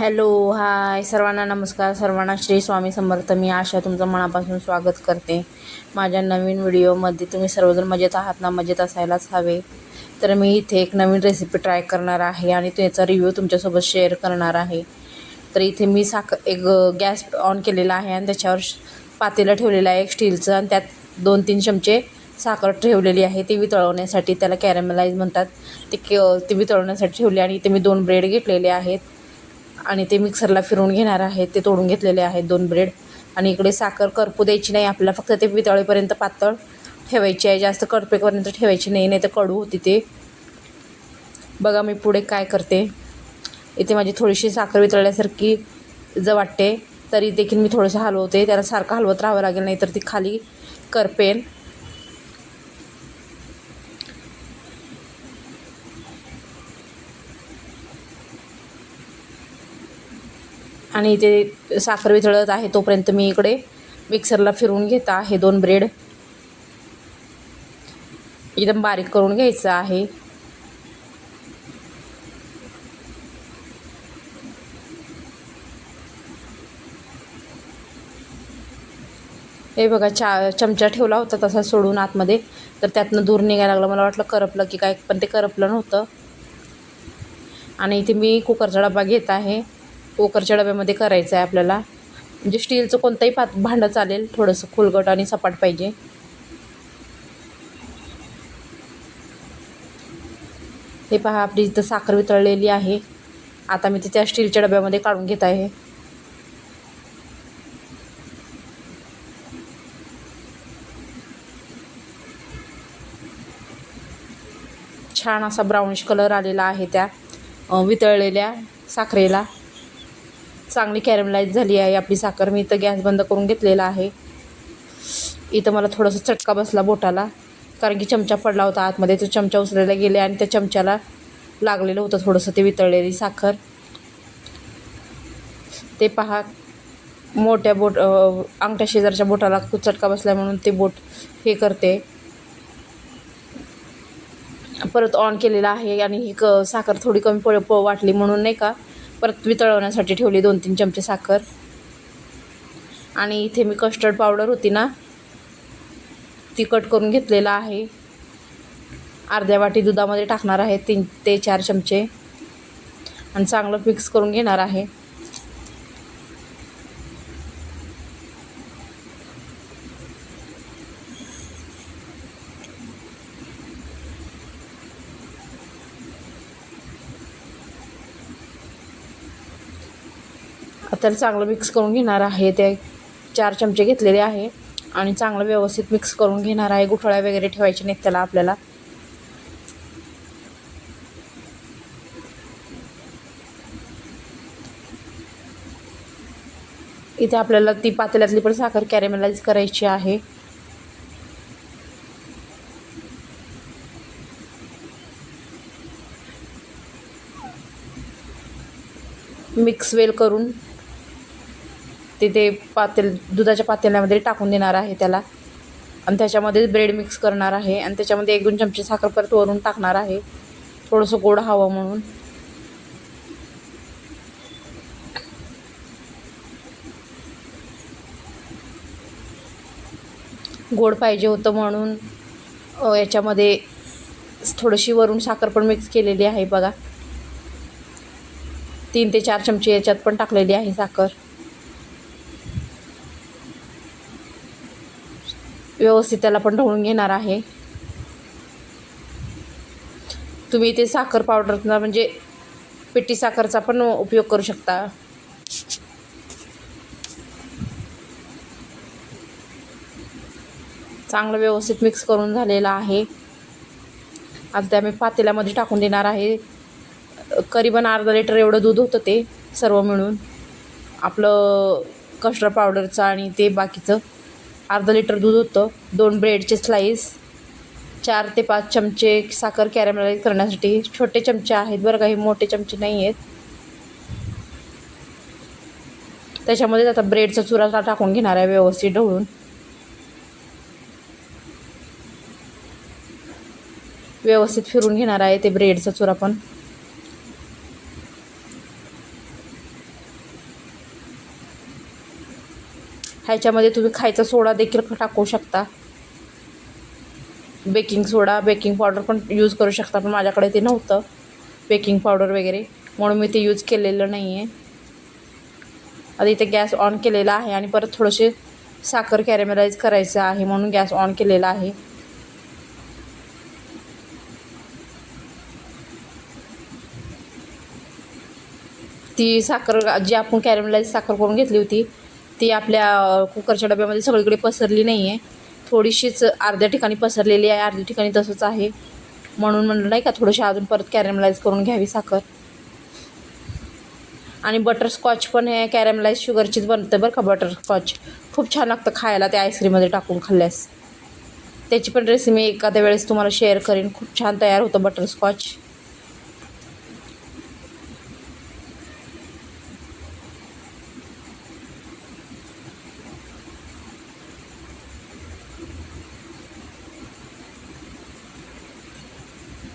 Hello hi. सर्वांना नमस्कार. सर्वांना श्री स्वामी समर्थ. मी आशा तुमचं मनापासून स्वागत करते. माझ्या नवीन व्हिडिओमध्ये तुम्ही सर्वजण मजेत आहात ना? मजेत असायलाच हवे. तर मी इथे एक नवीन रेसिपी ट्राय करणार आहे आणि त्याचा रिव्ह्यू तुमच्यासोबत शेअर करणार आहे. तर इथे मी साख एक गॅस ऑन केलेला आहे आणि त्याच्यावर श- पातेलं ठेवलेलं आहे एक स्टीलचं आणि त्यात दोन तीन चमचे साखर ठेवलेली आहे. ती वितळवण्यासाठी त्याला कॅरेमलाइज म्हणतात. ते के ती वितळवण्यासाठी ठेवली आणि इथे मी दोन ब्रेड घेतलेले आहेत. आणि ते मिक्सरला फिरून घेणार आहेत ते तोडून घेतलेले आहेत दोन ब्रेड. आणि इकडे साखर करपू द्यायची नाही. आपल्याला फक्त ते वितळेपर्यंत पातळ ठेवायची आहे. जास्त कडपेपर्यंत ठेवायची नाही. नाही तर कडू होती ते. बघा मी पुढे काय करते. इथे माझी थोडीशी साखर वितळल्यासारखी जर वाटते तरी देखील मी थोडंसं हलवते. त्याला सारखं हलवत राहावं लागेल नाही तर ती खाली करपेन. आणि इथे साखर वितळत आहे तोपर्यंत मी इकडे मिक्सरला फिरवून घेत आहे दोन ब्रेड एकदम बारीक करून घ्यायचं आहे. हे बघा चा चमचा ठेवला होता तसा सोडून आतमध्ये. तर त्यातनं दूर निघायला लागलं. मला वाटलं करपलं की काय पण ते करपलं नव्हतं. आणि इथे मी कुकरचा डबा घेत आहे. कुकरच्या डब्यामध्ये करायचं आहे आपल्याला. म्हणजे स्टीलचं कोणतंही पात भांडं चालेल थोडंसं खुलगट आणि सपाट पाहिजे. हे पहा आपली इथं साखर वितळलेली आहे. आता मी ते त्या स्टीलच्या डब्यामध्ये काढून घेत आहे. छान असा ब्राऊनिश कलर आलेला आहे त्या वितळलेल्या साखरेला. चांगली कॅरमलाईज झाली आहे. आपली साखर मी इथं गॅस बंद करून घेतलेला आहे. इथं मला थोडंसं चटका बसला बोटाला. कारण की चमचा पडला होता आतमध्ये. तो चमचा उचलायला गेले आणि त्या चमच्याला लागलेलं होतं थोडंसं ते वितळलेली साखर. ते पहा मोठ्या बोट अंगठ्या शेजारच्या बोटाला खूप चटका बसला म्हणून ते बोट हे करते. परत ऑन केलेलं आहे आणि ही क साखर थोडी कमी प प वाटली म्हणून नाही का? परत वितळवण्यासाठी ठेवली दोन तीन चमचे साखर. आणि इथे मी कस्टर्ड पावडर होती ना ती कट करून घेतलेला आहे. अर्ध्या वाटी दुधामध्ये टाकणार आहे तीन ते चार चमचे. आणि चांगलं मिक्स करून घेणार आहे. तर चांगलं मिक्स करून घेणार आहे. ते चार चमचे घेतलेले आहे. आणि चांगलं व्यवस्थित मिक्स करून घेणार आहे. गुठळ्या वगैरे ठेवायचे नाहीत त्याला आपल्याला. इथे आपल्याला ती पातेल्यातली पण साखर कॅरेमलाइज करायची आहे. मिक्स वेल करून तिथे पातेल दुधाच्या पातेल्यामध्ये टाकून देणार आहे त्याला. आणि त्याच्यामध्ये ब्रेड मिक्स करणार आहे. आणि त्याच्यामध्ये एक दोन चमचे साखर परत वरून टाकणार आहे. थोडंसं गोड हवं म्हणून. गोड पाहिजे होतं म्हणून याच्यामध्ये थोडीशी वरून साखर पण मिक्स केलेली आहे बघा. तीन ते चार चमचे याच्यात पण टाकलेली आहे साखर. व्यवस्थित त्याला पण ढवळून घेणार आहे. तुम्ही इथे साखर पावडरचा म्हणजे पिठी साखरचा पण उपयोग करू शकता. चांगलं व्यवस्थित मिक्स करून झालेलं आहे. आता त्या मी पातेल्यामध्ये टाकून देणार आहे. करीबन अर्धा लिटर एवढं दूध होतं ते सर्व मिळून. आपलं कस्टर्ड पावडरचं आणि ते बाकीचं. अर्धा लिटर दूध होतं. दोन ब्रेडचे स्लाईस चार ते पाच चमचे साखर कॅरेमलाइज करण्यासाठी. छोटे चमचे आहेत बरं काही मोठे चमचे नाही आहेत. त्याच्यामध्ये आता ब्रेडचा चुरा टाकून घेणार आहे व्यवस्थित ढवळून. व्यवस्थित फिरून घेणार आहे ते ब्रेडचा चुरा पण. ह्याच्यामध्ये तुम्ही खायचा सोडा देखील टाकू शकता. बेकिंग सोडा बेकिंग पावडर पण यूज करू शकता पण माझ्याकडे ते नव्हतं. बेकिंग पावडर वगैरे. म्हणून मी ते यूज केलेलं नाही आहे आता इथे गॅस ऑन केलेला आहे आणि परत थोडेसे साखर कॅरेमलाइज करायचं आहे म्हणून गॅस ऑन केलेला आहे. ती साखर जी आपण कॅरेमलाइज साखर करून घेतली होती ती आपल्या कुकरच्या डब्यामध्ये सगळीकडे पसरली नाही आहे थोडीशीच अर्ध्या ठिकाणी पसरलेली आहे अर्ध्या ठिकाणी तसंच आहे. म्हणून म्हणलं नाही का थोडीशी अजून परत कॅरेमलाइज करून घ्यावी साखर. आणि बटरस्कॉच पण हे कॅरेमलाइज शुगरचीच बनतं बरं का बटरस्कॉच खूप छान लागतं खायला त्या आईस्क्रीममध्ये टाकून खाल्ल्यास. त्याची पण रेसिपी एखाद्या वेळेस तुम्हाला शेअर करीन. खूप छान तयार होतं बटरस्कॉच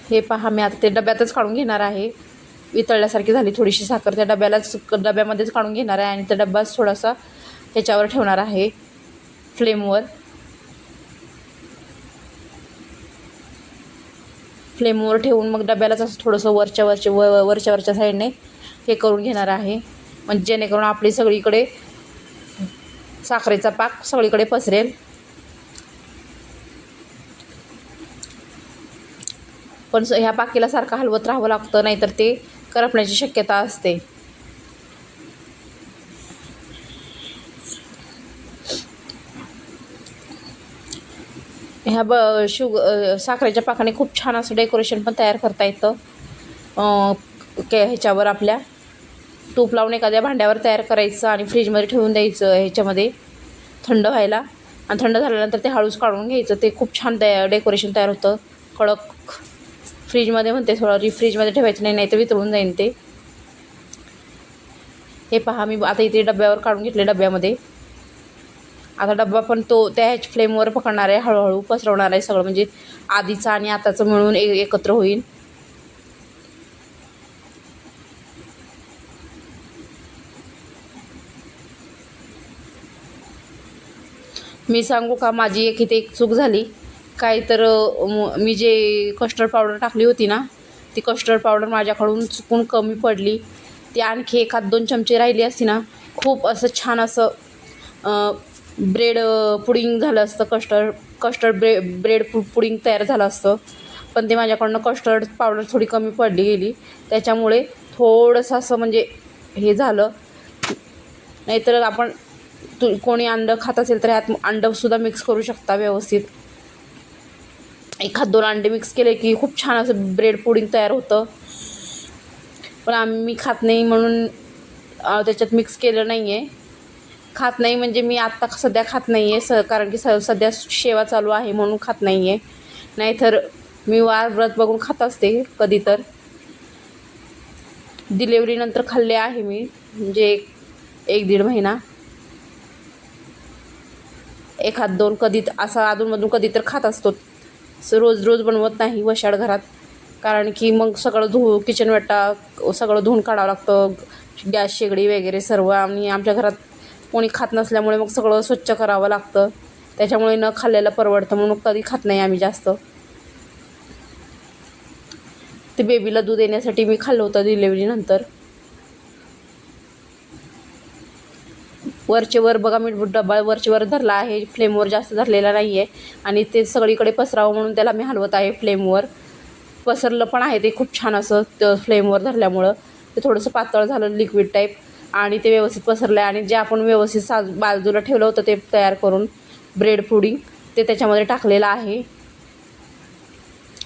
हे पहा मी आता ते डब्यातच काढून घेणार आहे. वितळल्यासारखी झाली थोडीशी साखर. त्या डब्यालाच डब्यामध्येच काढून घेणार आहे आणि त्या डब्बाच थोडासा ह्याच्यावर ठेवणार आहे. फ्लेमवर. फ्लेमवर ठेवून मग डब्यालाच असं थोडंसं वरच्या वरच्या व वरच्या वरच्या साईडने हे करून घेणार आहे. म्हणजे जेणेकरून आपली सगळीकडे साखरेचा पाक सगळीकडे पसरेल. पण स- ह्या पाकीला सारखं हलवत राहावं लागतं नाहीतर ते करपण्याची शक्यता असते. ह्या ब शुग साखरेच्या पाकाने खूप छान असं डेकोरेशन पण तयार करता येतं. के ह्याच्यावर आपल्या तूप लावून एखाद्या भांड्यावर तयार करायचं आणि फ्रीजमध्ये ठेवून द्यायचं ह्याच्यामध्ये थंड व्हायला. आणि थंड झाल्यानंतर ते हळूच काढून घ्यायचं. ते खूप छान तया डेकोरेशन तयार होतं. कडक फ्रीजमध्ये म्हणते थोडं फ्रीजमध्ये ठेवायचं नाही नाही तर वितळून जाईन ते. हे पहा मी आता इथे डब्यावर काढून घेतले डब्यामध्ये. आता डब्बा पण तो त्या ह्याच फ्लेमवर पकडणार आहे हळूहळू पसरवणार आहे सगळं म्हणजे आधीचं आणि आताचं मिळून ए एकत्र होईल. मी सांगू का माझी एक इथे एक चूक झाली. काय तर मी जे कस्टर्ड पावडर टाकली होती ना ती कस्टर्ड पावडर माझ्याकडून चुकून कमी पडली. ती आणखी एखाद दोन चमचे राहिली असती ना खूप असं छान असं ब्रेड पुडिंग झालं असतं कस्टर्ड कस्टर्ड ब्रे ब्रेड पु पुडिंग तयार झालं असतं. पण ते माझ्याकडनं कस्टर्ड पावडर थोडी कमी पडली गेली. त्याच्यामुळे थोडंसं असं म्हणजे हे झालं. नाहीतर आपण तू कोणी अंडं खात असेल तर ह्यात अंडंसुद्धा मिक्स करू शकता व्यवस्थित. एखाद दोन अंडे मिक्स केले की खूप छान असं ब्रेड पुडिंग तयार होतं. पण आम्ही खात नाही म्हणून त्याच्यात मिक्स केलं नाही आहे खात नाही म्हणजे मी आत्ता सध्या खात नाही आहे स कारण की स सध्या सेवा चालू आहे म्हणून खात नाही आहे नाहीतर मी वार व्रत बघून खात असते कधी तर. डिलेवरीनंतर खाल्ले आहे मी म्हणजे एक एक दीड महिना. एखाद दोन कधी असं अधूनमधून कधी तर खात असतो. रोज रोज बनवत नाही वशाड घरात. कारण की मग सगळं धु किचन वाटा सगळं धुवून काढावं लागतं. गॅस शेगडी वगैरे सर्व आणि आमच्या घरात कोणी खात नसल्यामुळे मग सगळं स्वच्छ करावं लागतं. त्याच्यामुळे न खाल्लेलं परवडतं म्हणून कधी खात नाही आम्ही जास्त. ते बेबीला दूध देण्यासाठी मी खाल्लं होतं डिलेवरीनंतर वरचे वर बघा मी डब्बा वरचे वर धरला आहे. फ्लेमवर जास्त धरलेला नाही आहे आणि ते सगळीकडे पसरावं म्हणून त्याला मी हलवत आहे फ्लेमवर पसरलं पण आहे ते खूप छान असं त फ्लेमवर धरल्यामुळं. ते थोडंसं पातळ झालं लिक्विड टाईप आणि ते व्यवस्थित पसरलं आहे आणि जे आपण व्यवस्थित साज बाजूला ठेवलं होतं ते तयार करून ब्रेड पुडिंग ते त्याच्यामध्ये टाकलेलं आहे.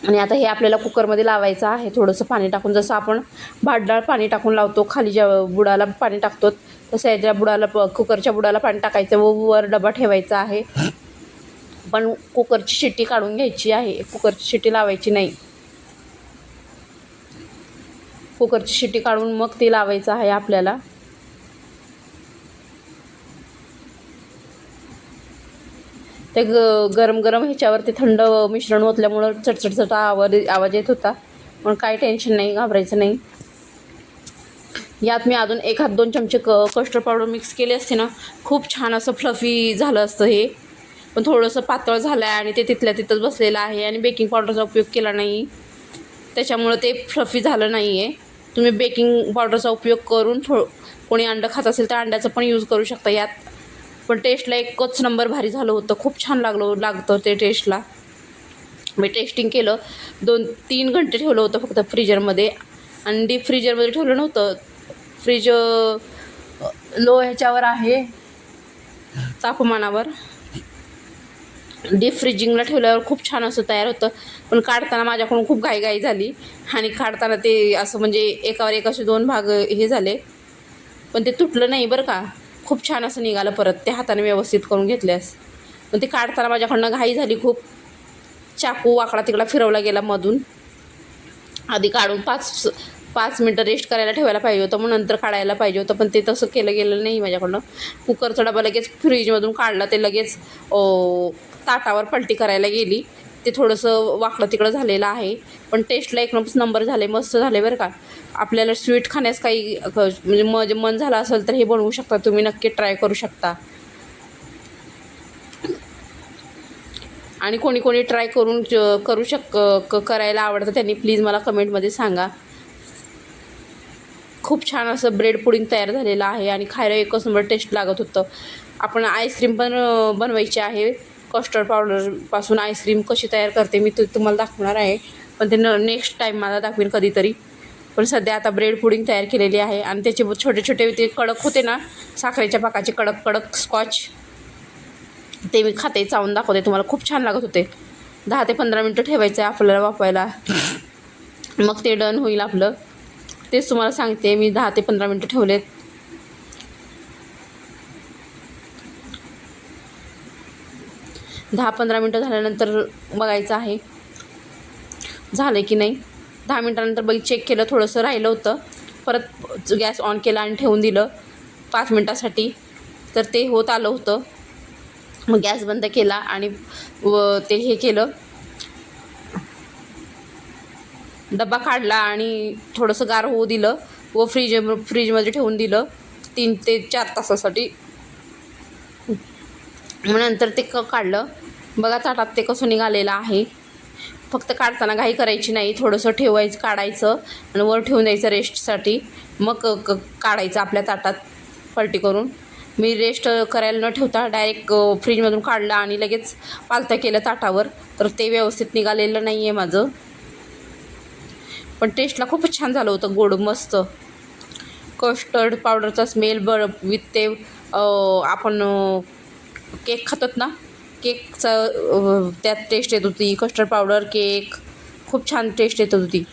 आणि आता हे आपल्याला कुकरमध्ये लावायचं आहे. थोडंसं पाणी टाकून जसं आपण भातडाळ पाणी टाकून लावतो खाली ज्या बुडाला पाणी टाकतो तसं याच्या बुडाला प कुकरच्या बुडाला पाणी टाकायचं व वर डबा ठेवायचा आहे. पण कुकरची शिट्टी काढून घ्यायची आहे. कुकरची शिट्टी लावायची नाही. कुकरची शिट्टी काढून मग ती लावायचं आहे आपल्याला. ते ग गरम गरम ह्याच्यावरती थंड मिश्रण ओतल्यामुळं चटचटचट आवाज आवाज येत होता. पण काही टेन्शन नाही घाबरायचं नाही. यात मी अजून एक हात दोन चमचे क कस्टर्ड पावडर मिक्स केले असते ना खूप छान असं फ्लफी झालं असतं हे. पण थोडंसं पातळ झालं आहे आणि ते तिथल्या तिथंच बसलेलं आहे आणि बेकिंग पावडरचा उपयोग केला नाही. त्याच्यामुळं ते फ्लफी झालं नाही आहे तुम्ही बेकिंग पावडरचा उपयोग करून थो कोणी अंडं खात असेल तर अंड्याचं पण यूज करू शकता यात. पण टेस्टला एकच नंबर भारी झालं होतं. खूप छान लागलं हो- लागतं ते टेस्टला मी टेस्टिंग केलं. दोन तीन घंटे ठेवलं होतं फक्त फ्रीजरमध्ये आणि डीप फ्रीजरमध्ये ठेवलं नव्हतं. फ्रीज लो ह्याच्यावर आहे तापमानावर. डीप फ्रीजिंगला ठेवल्यावर खूप छान असं तयार होतं. पण काढताना माझ्याकडून खूप घाईघाई झाली आणि काढताना ते असं म्हणजे एकावर एक असे दोन भाग हे झाले. पण ते तुटलं नाही बरं का. खूप छान असं निघालं परत ते हाताने व्यवस्थित करून घेतल्यास. पण ते काढताना माझ्याकडनं घाई झाली खूप. चाकू वाकडा तिकडा फिरवला गेला मधून. आधी काढून पाच पाच मिनटं रेस्ट करायला ठेवायला पाहिजे होतं मग नंतर काढायला पाहिजे होतं पण ते तसं केलं गेलं नाही माझ्याकडनं. कुकरचा डबा लगेच फ्रीजमधून काढला ते लगेच ताटावर पलटी करायला गेली. ते थोडंसं वाकडं तिकडं झालेलं आहे पण टेस्टला एक नंबर झाले मस्त झाले बरं का. आपल्याला स्वीट खाण्यास काही म्हणजे मज मन झालं असेल तर हे बनवू शकता तुम्ही नक्की ट्राय करू शकता. आणि कोणी कोणी ट्राय करून करू शक क- करायला आवडतं त्यांनी प्लीज मला कमेंटमध्ये सांगा. खूप छान असं ब्रेड पुडिंग तयार झालेलं आहे आणि खायला एकच नंबर टेस्ट लागत होतं. आपण आईस्क्रीम पण बनवायची आहे. कस्टर्ड पावडरपासून आईस्क्रीम कशी तयार करते मी तु तुम्हाला दाखवणार आहे. पण ते न नेक्स्ट टाईम मला दाखवेन कधीतरी. पण सध्या आता ब्रेड पुडिंग तयार केलेली आहे आणि त्याचे छोटे छोटे ते कडक होते ना साखरेच्या पाकाचे कडक कडक स्कॉच ते मी खाते चावून दाखवते. तुम्हाला खूप छान लागत होते. दहा ते पंधरा मिनटं ठेवायचं आहे आपल्याला वापरायला मग ते डन होईल आपलं. तेच तुम्हाला सांगते मी दहा ते पंधरा मिनटं ठेवलेत. दहा पंधरा मिनटं झाल्यानंतर बघायचं आहे. झालं की नाही? दहा मिनटानंतर बघ चेक केलं थोडंसं राहिलं होतं. परत गॅस ऑन केला आणि ठेवून दिलं. पाच मिनटासाठी. तर ते होत आलं होतं. मग गॅस बंद केला आणि व ते हे केलं. डबा काढला आणि थोडंसं गार होऊ दिलं व फ्रीज फ्रीजमध्ये ठेवून दिलं. तीन ते चार तासासाठी. मग नंतर ते क काढलं. बघा ताटात ते कसं निघालेलं आहे. फक्त काढताना घाई करायची नाही. थोडंसं ठेवायचं काढायचं आणि वर ठेवून द्यायचं रेस्टसाठी. मग क काढायचं आपल्या ताटात पलटी करून. मी रेस्ट करायला न ठेवता डायरेक्ट फ्रीजमधून काढलं आणि लगेच पालतं केलं ताटावर. तर ते व्यवस्थित निघालेलं नाही आहे माझं. पण टेस्टला खूपच छान झालं होतं गोड मस्त. कस्टर्ड पावडरचा स्मेल बर विथ ते आपण केक खातात ना केकचा त्यात टेस्ट येत होती. कस्टर्ड पावडर केक खूप छान टेस्ट येत होती.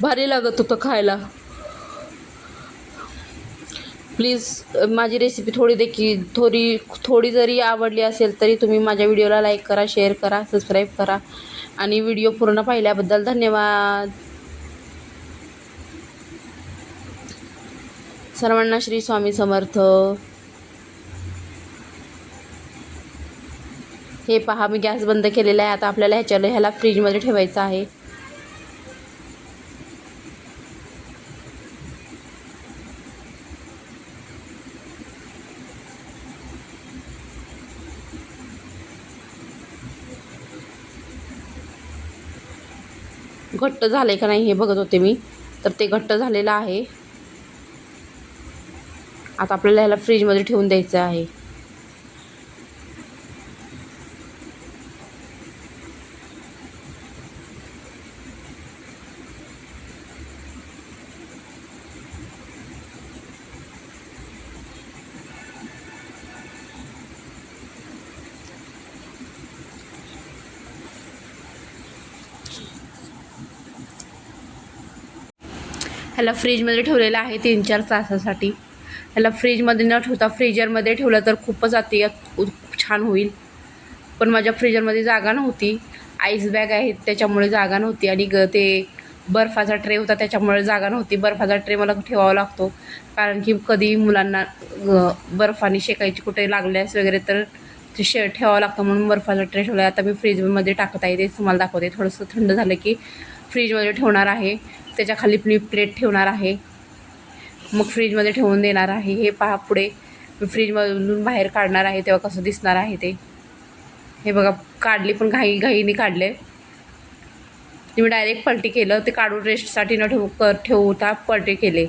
भारी लागत होतं खायला. प्लीज माझी रेसिपी थोडी देखील थोडी थोडी जरी आवडली असेल तरी तुम्ही माझ्या व्हिडिओला लाईक करा शेअर करा सबस्क्राईब करा. आणि व्हिडिओ पूर्ण पाहिल्याबद्दल धन्यवाद. सर्वांना श्री स्वामी समर्थ. हे पहा मी गॅस बंद केलेला आहे. आता आपल्याला ह्याच्याला ह्याला फ्रीजमध्ये ठेवायचं आहे. घट्ट झालं का नाही हे बघत होते मी. तर ते घट्ट झालेलं आहे. आता आपल्याला ह्याला फ्रीजमध्ये ठेवून द्यायचं आहे. ह्याला फ्रीजमध्ये ठेवलेलं आहे तीन चार तासासाठी. ह्याला फ्रीजमध्ये न ठेवता फ्रीजरमध्ये ठेवलं तर खूपच अति उ- छान होईल. पण माझ्या फ्रीजरमध्ये जागा नव्हती. आईस बॅग आहेत त्याच्यामुळे जागा नव्हती. आणि ग ते बर्फाचा ट्रे होता त्याच्यामुळे जागा नव्हती. बर्फाचा ट्रे मला ठेवावा लागतो. कारण की कधी मुलांना बर्फाने शेकायची कुठे लागल्यास वगैरे तर ते शे ठेवावं लागतं म्हणून बर्फाचा ट्रे ठेवला आता मी फ्रीजमध्ये टाकत आहे ते तुम्हाला दाखवते. थोडंसं थंड झालं की फ्रीजमध्ये ठेवणार आहे. त्याच्याखाली मी प्लेट ठेवणार आहे. मग फ्रीजमध्ये ठेवून देणार आहे. हे पहा पुढे. मी फ्रीजमधून बाहेर काढणार आहे. तेव्हा कसं दिसणार आहे ते. हे बघा काढली पण घाई घाईने काढले मी डायरेक्ट पलटी केलं. ते काढून रेस्टसाठी न ठेवू कर ठेवता पलटी केले.